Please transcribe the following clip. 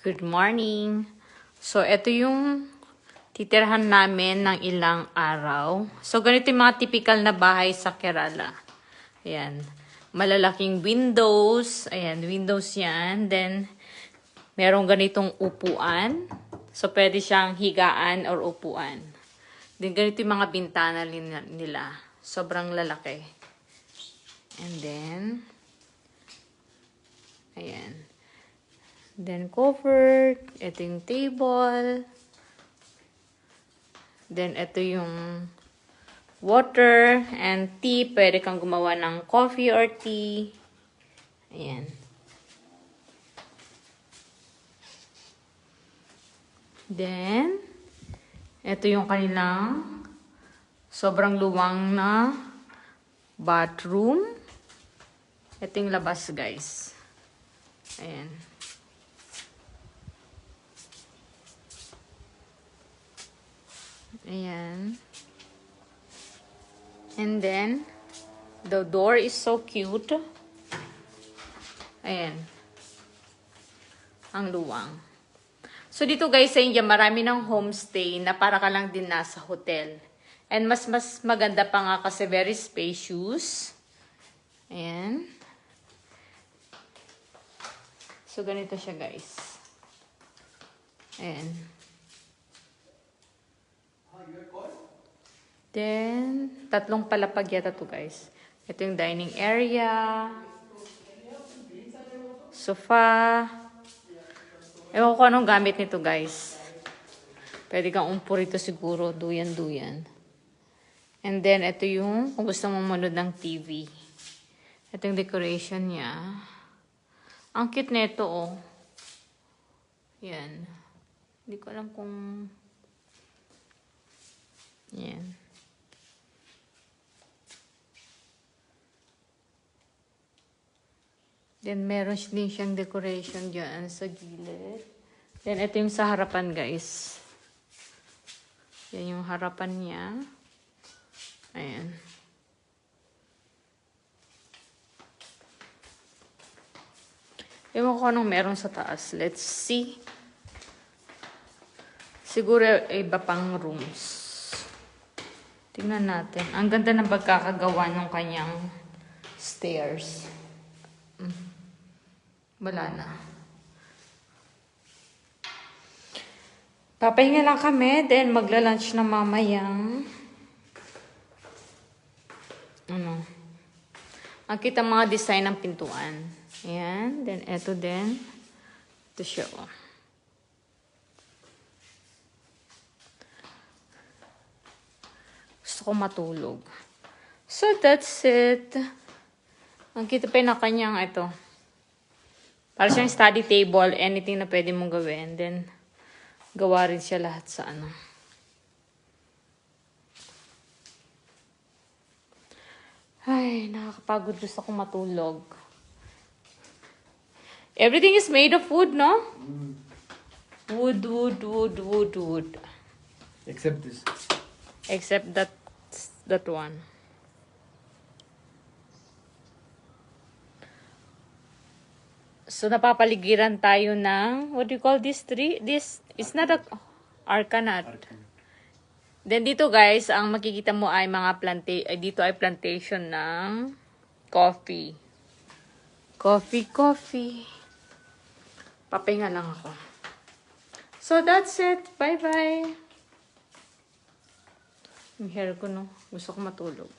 Good morning. So, ito yung titirhan namin ng ilang araw. So, ganito yung mga typical na bahay sa Kerala. Ayan. Malalaking windows. Ayan, windows yan. Then, merong ganitong upuan. So, pwede siyang higaan or upuan. Then, ganito yung mga bintana nila. Sobrang lalaki. And then, ayan. Then, covered. Ito yung table. Then, ito yung water and tea. Pwede kang gumawa ng coffee or tea. Ayan. Then, ito yung kanilang sobrang luwang na bathroom. Ito yung labas, guys. Ayan. Ayan. And then, the door is so cute. Ayan. Ang luwang. So, dito guys sa India, marami ng homestay na para ka lang din nasa hotel. And mas mas maganda pa nga kasi very spacious. Ayan. So, ganito siya guys. Ayan. Then, tatlong palapag yata to guys. Ito yung dining area. Sofa. Ewan ko anong gamit nito guys. Pwede kang umpo rito siguro. Duyan-duyan. And then, ito yung kung gusto mong manood ng TV. Ito yung decoration niya. Ang cute nito oh. Yan. Hindi ko alam kung... Yan. Then, meron din siyang decoration dyan sa gilid. Then, ito yung sa harapan, guys. Yan yung harapan niya. Ayan. Ewan ko anong meron sa taas. Let's see. Siguro iba pang rooms. Tingnan natin. Ang ganda ng pagkakagawa ng kanyang stairs. Wala na. Papahinga lang kami, then magla-lunch na mamayang ano. Ang kita mga design ng pintuan. Ayan. Then, eto din. Ito siya, oh. Gusto ko matulog. So, that's it. Ang kita pa na kanyang ito. Para siyang study table, anything na pwede mong gawin. Then, gawa rin siya lahat sa ano. Ay, nakakapagod gusto ko matulog. Everything is made of wood, no? Wood, wood, wood, wood, wood. Except this. Except that, that one. So, napapaligiran tayo ng, what do you call this tree? This, is not a, arcanut. Then, dito guys, ang makikita mo ay mga planta, ay dito ay plantation ng coffee. Coffee, coffee. Papahinga lang ako. So, that's it. Bye-bye. Yung hair ko, no? Gusto ko matulog.